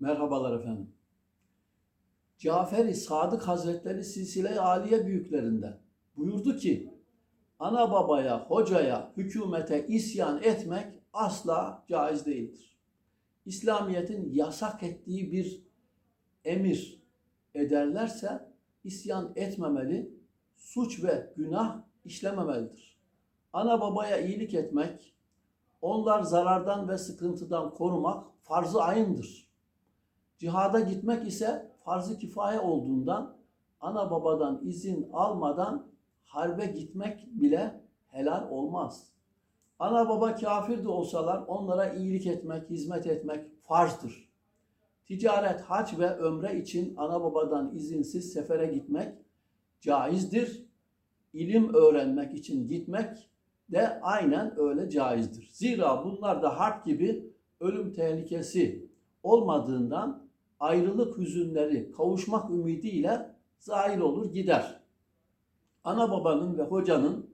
Merhabalar efendim. Cafer-i Sadık Hazretleri Silsile-i Aliye büyüklerinden buyurdu ki ana babaya, hocaya, hükümete isyan etmek asla caiz değildir. İslamiyet'in yasak ettiği bir emir ederlerse isyan etmemeli, suç ve günah işlememelidir. Ana babaya iyilik etmek, onlar zarardan ve sıkıntıdan korumak farz-ı ayındır. Cihada gitmek ise farz-ı kifaye olduğundan ana babadan izin almadan harbe gitmek bile helal olmaz. Ana baba kafir de olsalar onlara iyilik etmek, hizmet etmek farzdır. Ticaret, hac ve ömre için ana babadan izinsiz sefere gitmek caizdir. İlim öğrenmek için gitmek de aynen öyle caizdir. Zira bunlar da harp gibi ölüm tehlikesi olmadığından ayrılık hüzünleri kavuşmak ümidiyle zahir olur gider. Ana babanın ve hocanın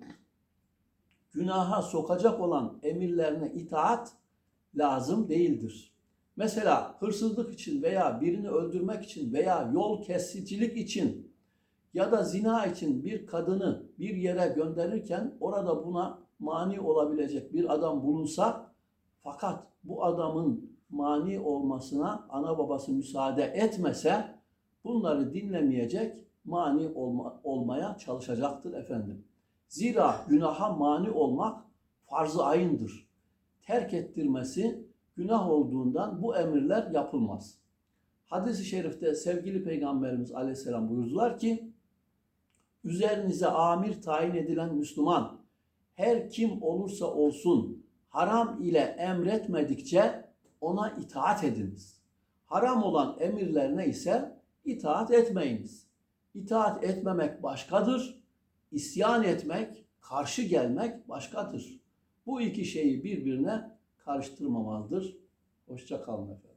günaha sokacak olan emirlerine itaat lazım değildir. Mesela hırsızlık için veya birini öldürmek için veya yol kesicilik için ya da zina için bir kadını bir yere gönderirken orada buna mani olabilecek bir adam bulunsa fakat bu adamın mani olmasına ana babası müsaade etmese bunları dinlemeyecek, mani olma, olmaya çalışacaktır efendim. Zira günaha mani olmak farz-ı ayındır. Terk ettirmesi günah olduğundan bu emirler yapılmaz. Hadis-i şerifte sevgili Peygamberimiz aleyhisselam buyurdular ki, üzerinize amir tayin edilen Müslüman, her kim olursa olsun haram ile emretmedikçe ona itaat ediniz. Haram olan emirlerine ise itaat etmeyiniz. İtaat etmemek başkadır, isyan etmek, karşı gelmek başkadır. Bu iki şeyi birbirine karıştırmamalıdır. Hoşça kalın efendim.